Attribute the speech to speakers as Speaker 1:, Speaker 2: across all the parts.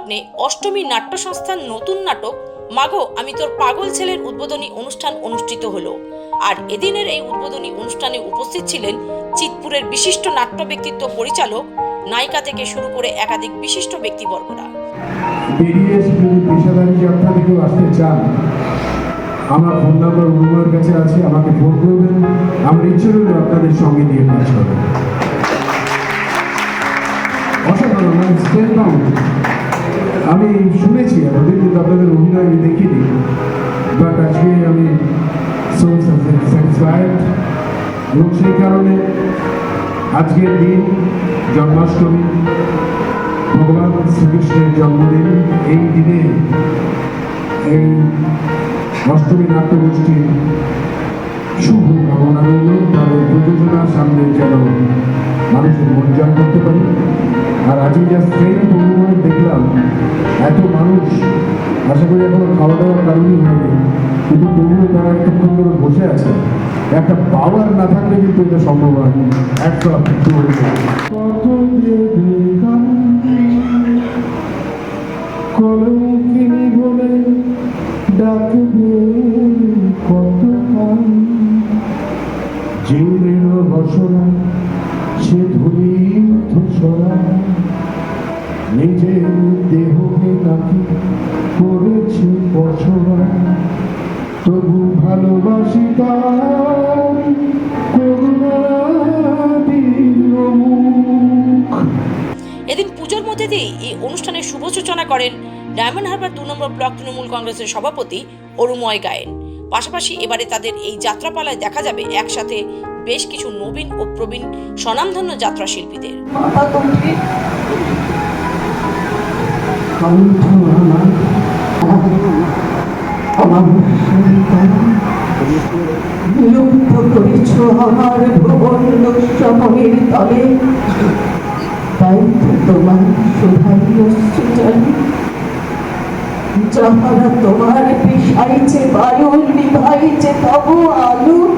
Speaker 1: লগ্নে অষ্টমী নাট্য সংস্থার নতুন নাটক, মাগো, আমি তোর পাগল ছেলের উদ্বোধনী অনুষ্ঠান অনুষ্ঠিত হলো। আর এদিনের এই উদ্বোধনী অনুষ্ঠানে উপস্থিত ছিলেন চিতপুরের বিশিষ্ট নাট্য ব্যক্তিত্ব পরিচালক, নায়িকা থেকে শুরু করে একাধিক বিশিষ্ট ব্যক্তিবর্গরা।
Speaker 2: আমার ফোন নাম্বার অনুময়ের কাছে আছে, আমাকে ফোন করবেন। আমার ইচ্ছে আপনাদের সঙ্গে নিয়ে কাজ করবেন আমি শুনেছি এতদিন কিন্তু আপনাদের অভিনয় আমি দেখিনি বাট আজকে আমি সো স্যাটিসফাইড এবং সেই কারণে আজকের দিন, জন্মাষ্টমী, ভগবান শ্রীকৃষ্ণের জন্মদিন, এই দিনে এই অষ্টমী নাট্যগোষ্ঠীর শুভ কামনা রইল। তাদের প্রযোজনার সামনে যেন মানুষের মন জয় করতে পারি। আর আজকে যা ট্রেন পরিমাণ দেখলাম, এত মানুষ, আশা করি এখনও খাওয়া দাওয়ার কারণই হয়নি, কিন্তু তবুও তারা একটুক্ষণ ধরে বসে আছে। একটা পাওয়ার না থাকলে কিন্তু এটা সম্ভব হয় একটা কলঙ্কিনী বলে ডাকবে। নিজের দেহকে নাকি করেছে পছরা। তবু ভালোবাসি তার
Speaker 1: এদিন পুজোর মধ্যে দিয়ে এই অনুষ্ঠানের শুভ সূচনা করেন ডায়মন্ড হারবার দু নম্বর ব্লক তৃণমূল কংগ্রেসের সভাপতি অরুময় গায়েন। পাশাপাশি এবারে তাদের এই যাত্রাপালায় দেখা যাবে একসাথে বেশ কিছু নবীন ও প্রবীণ স্বনামধন্য যাত্রা শিল্পীদের
Speaker 3: কণ্ঠ আমার ভুবন সময়ের তলে তাই তোমার শোভাই তোমার বিষাইছে বায়ু নিভাইছে তব আলো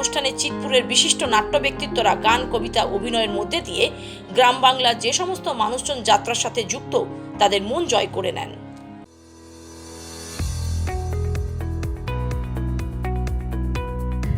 Speaker 1: অনুষ্ঠানে চিতপুরের বিশিষ্ট নাট্য ব্যক্তিত্বরা গান, কবিতা, অভিনয়ের মধ্যে দিয়ে গ্রাম বাংলার যে সমস্ত মানুষজন যাত্রার সাথে যুক্ত, তাদের মন জয় করে নেন।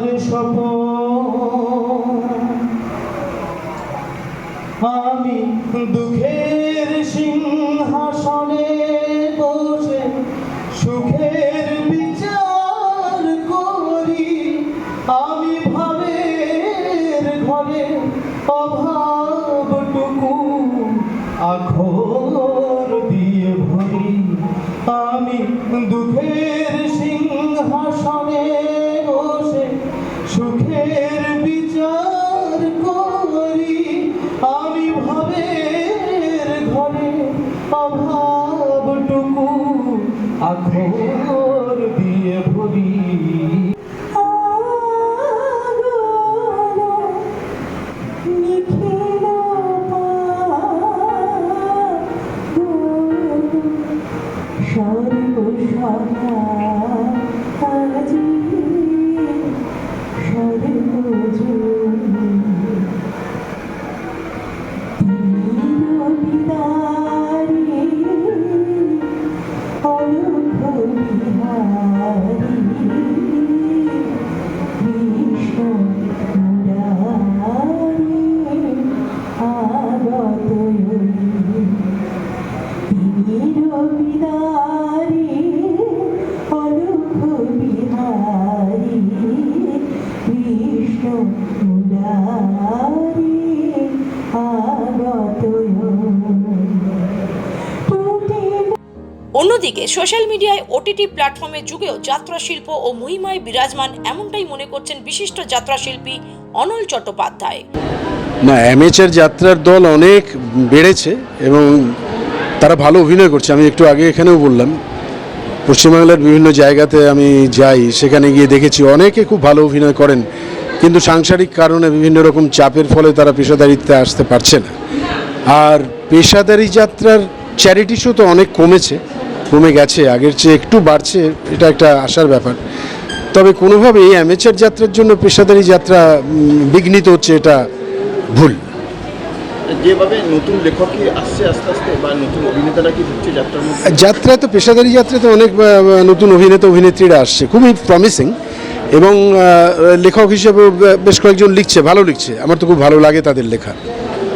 Speaker 2: আমার স্বপ্ন আমি দুঃখের সিংহাসনে বসে সুখের বিচার করি। আমি ভাবের ঘরে অভাব
Speaker 4: টুকু আখর দিয়ে ভরি। আমি দুঃখের
Speaker 3: বিদারি
Speaker 1: অন্যদিকে সোশ্যাল মিডিয়ায় ওটিটি প্ল্যাটফর্মের যুগেও যাত্রা শিল্প ও মহিমায় বিরাজমান এমনটাই মনে করছেন বিশিষ্ট যাত্রা শিল্পী অনল চট্টোপাধ্যায়।
Speaker 2: না, অ্যামেচার যাত্রার দল অনেক বেড়েছে এবং তারা ভালো অভিনয় করছে। আমি একটু আগে এখানেও বললাম, পশ্চিমবাংলার বিভিন্ন জায়গাতে আমি যাই, সেখানে গিয়ে দেখেছি অনেকে খুব ভালো অভিনয় করেন, কিন্তু সাংসারিক কারণে বিভিন্ন রকম চাপের ফলে তারা পেশাদারিত্বে আসতে পারছে না। আর পেশাদারি যাত্রার চ্যারিটি শো তো অনেক কমেছে। কমে গেছে আগের চেয়ে একটু বাড়ছে এটা একটা আশার ব্যাপার। তবে কোনোভাবেই অ্যামেচার যাত্রার জন্য পেশাদারি যাত্রা বিঘ্নিত হচ্ছে এটা ভুল।
Speaker 5: যেভাবে নতুন লেখকই আসছে আস্তে আস্তে বা নতুন অভিনেতারা কি ঢুকছে যাত্রার মধ্যে?
Speaker 2: যাত্রা তো পেশাদারি যাত্রাতে অনেক নতুন অভিনেতা অভিনেত্রীরা আসছে। খুবই প্রমিসিং এবং লেখক হিসেবে বেশ কয়েকজন লিখছে ভালো লিখছে। আমার তো খুব ভালো লাগে তাদের লেখা।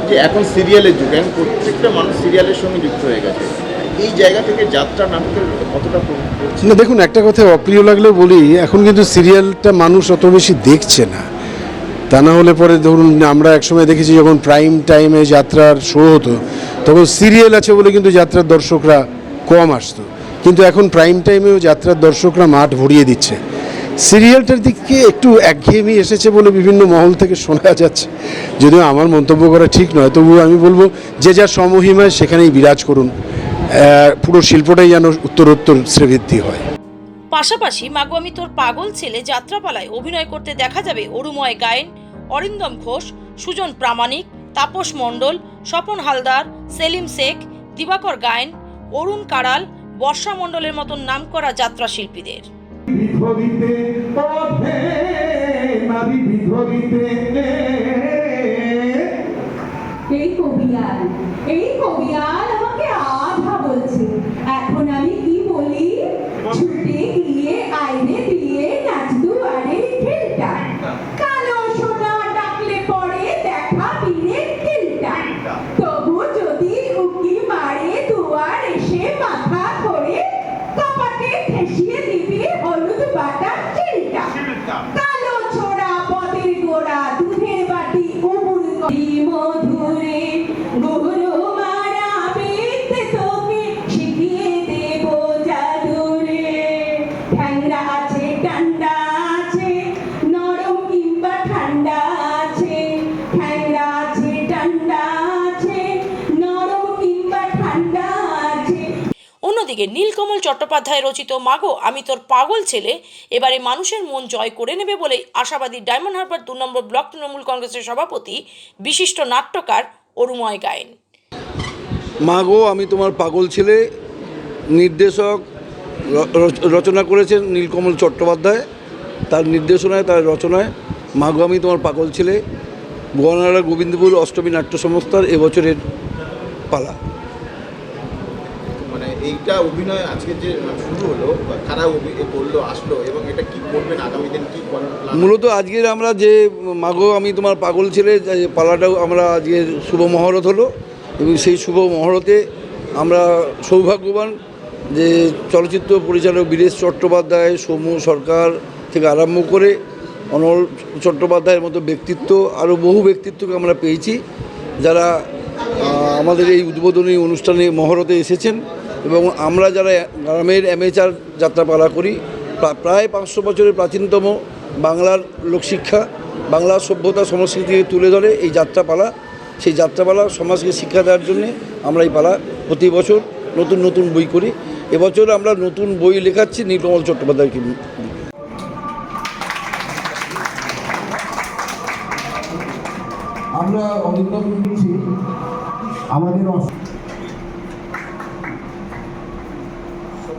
Speaker 5: যে এখন সিরিয়ালের যুগ এখন প্রত্যেকটা মানুষ সিরিয়ালের সঙ্গে যুক্ত হয়ে গেছে। এই জায়গা থেকে যাত্রা নাটকের কতটা
Speaker 2: না, দেখুন, একটা কথা অপ্রিয় লাগলে বলি, এখন কিন্তু সিরিয়ালটা মানুষ অত বেশি দেখছে না। তা না হলে পরে ধরুন, আমরা একসময় দেখেছি যখন প্রাইম টাইমে যাত্রার শো হতো, তখন সিরিয়াল আছে বলে কিন্তু যাত্রার দর্শকরা কম আসতো। কিন্তু এখন প্রাইম টাইমেও যাত্রার দর্শকরা মাঠ ভরিয়ে দিচ্ছে। সিরিয়ালটার দিকে একটু একঘেয়েমি এসেছে বলে বিভিন্ন মহল থেকে শোনা যাচ্ছে। যদিও আমার মন্তব্য করা ঠিক নয়, তবুও আমি বলব, যে যা সমহিমায় সেখানেই বিরাজ করুন। পুরো শিল্পটাই যেন উত্তরোত্তর শ্রীবৃদ্ধি হয়।
Speaker 1: পাশাপাশি মাগো আমি তোর পাগল ছেলে যাত্রাপালায় অভিনয় করতে দেখা যাবে অরুময় গায়েন অরিন্দম ঘোষ সুজন প্রামাণিক তাপস মণ্ডল স্বপন হালদার সেলিম শেখ দিবাকর গায়েন অরুণ কারাল বর্ষা মণ্ডলের মতন নাম করা যাত্রা শিল্পীদের।
Speaker 3: এই কবিয়াল এই কবিয়াল
Speaker 1: অন্যদিকে নীলকমল চট্টোপাধ্যায় রচিত, মাগো, আমি তোর পাগল ছেলে। এবারে মানুষের মন জয় করে নেবে বলে আশাবাদী ডায়মন্ড হারবার দু নম্বর ব্লক তৃণমূল কংগ্রেসের সভাপতি, বিশিষ্ট নাট্যকার অরুময় গায়েন।
Speaker 6: মাগো, আমি তোমার পাগল ছেলে। নির্দেশক রচনা করেছেন নীলকমল চট্টোপাধ্যায়। তার নির্দেশনায়, তার রচনায়, মাগো, আমি তোমার পাগল ছেলে। গোয়ানারা গোবিন্দপুর অষ্টমী নাট্য সংস্থার এবছরের পালা।
Speaker 5: এইটা অভিনয় আজকে যে শুরু হলো কারা করল আসলো, এবং এটা কি করবেন, আগামী দিন কি
Speaker 6: মূলত আজকের আমরা যে, মাগো, আমি তোমার পাগল ছেলে পালাটাও আমরা আজকে শুভ মহরত হলো, এবং সেই শুভ মহরতে আমরা সৌভাগ্যবান যে চলচ্চিত্র পরিচালক বীরেশ চট্টোপাধ্যায়, সৌম্য সরকার থেকে আরম্ভ করে অনল চট্টোপাধ্যায়ের মতো ব্যক্তিত্ব, আরও বহু ব্যক্তিত্বকে আমরা পেয়েছি, যারা আমাদের এই উদ্বোধনী অনুষ্ঠানে মহরতে এসেছেন। এবং আমরা যারা গ্রামের অ্যামেচার যাত্রাপালা করি প্রায় পাঁচশো বছরের প্রাচীনতম বাংলার লোকশিক্ষা বাংলার সভ্যতা সংস্কৃতিকে তুলে ধরে এই যাত্রাপালা সেই যাত্রাপালা সমাজকে শিক্ষা দেওয়ার জন্যে আমরা এই পালা প্রতি বছর নতুন নতুন বই করি এবছর আমরা নতুন বই লেখাচ্ছি নীলকমল চট্টোপাধ্যায়কে।
Speaker 7: আমরা দিচ্ছি আমাদের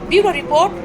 Speaker 1: Bureau Report